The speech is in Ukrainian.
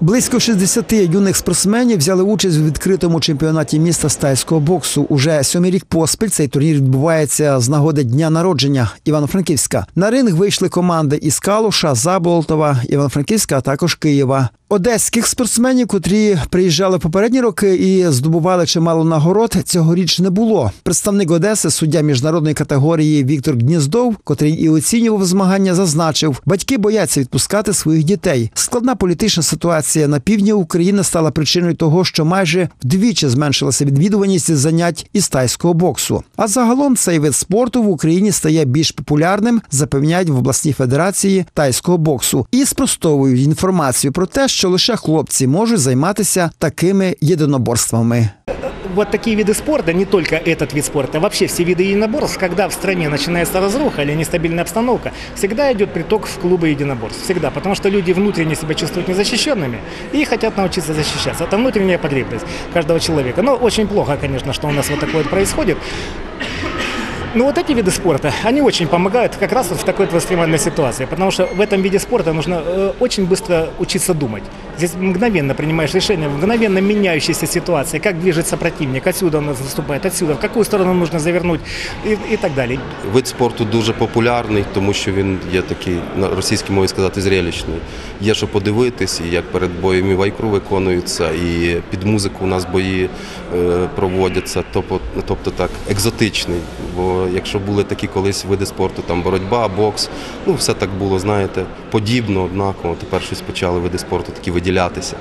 Близько 60 юних спортсменів взяли участь у відкритому чемпіонаті міста з тайського боксу. Уже сьомий рік поспіль цей турнір відбувається з нагоди дня народження Івано-Франківська. На ринг вийшли команди із Калуша, Заболотова, Івано-Франківська, а також Києва. Одеських спортсменів, котрі приїжджали попередні роки і здобували чимало нагород, цьогоріч не було. Представник Одеси, суддя міжнародної категорії Віктор Гніздов, котрий і оцінював змагання, зазначив, батьки бояться відпускати своїх дітей. Складна політична ситуація на півдні України стала причиною того, що майже вдвічі зменшилася відвідуваність занять із тайського боксу. А загалом цей вид спорту в Україні стає більш популярним, запевняють в обласній федерації тайського боксу і спростовують інформацію про те, що лише хлопці можуть займатися такими єдиноборствами. вот такие виды спорта, не только этот вид спорта, а вообще все виды единоборств, когда в стране начинается разруха или нестабильная обстановка, всегда идет приток в клубы единоборств. Всегда. Потому что люди внутренне себя чувствуют незащищенными и хотят научиться защищаться. Это внутренняя потребность каждого человека. Но очень плохо, конечно, что у нас вот такое вот происходит. Но вот эти виды спорта, они очень помогают как раз вот в такой вот экстремальной ситуации, потому что в этом виде спорта нужно э, очень быстро учиться думать. Здесь мгновенно принимаешь решение, мгновенно меняющейся ситуации, как движется противник, отсюда он наступает, отсюда, в какую сторону нужно завернуть и, и так далее. Вид спорту дуже популярний, тому що він є такий на російській мові сказати зрелищний. Є що подивитись, і як перед боєм і вайкру виконуються, і під музику у нас бої е, проводяться, тобто, тобто так екзотичний. Бо якщо були такі колись види спорту, там боротьба, бокс, ну все так було, знаєте, подібно, однаково. Тепер щось почали види спорту такі виділятися.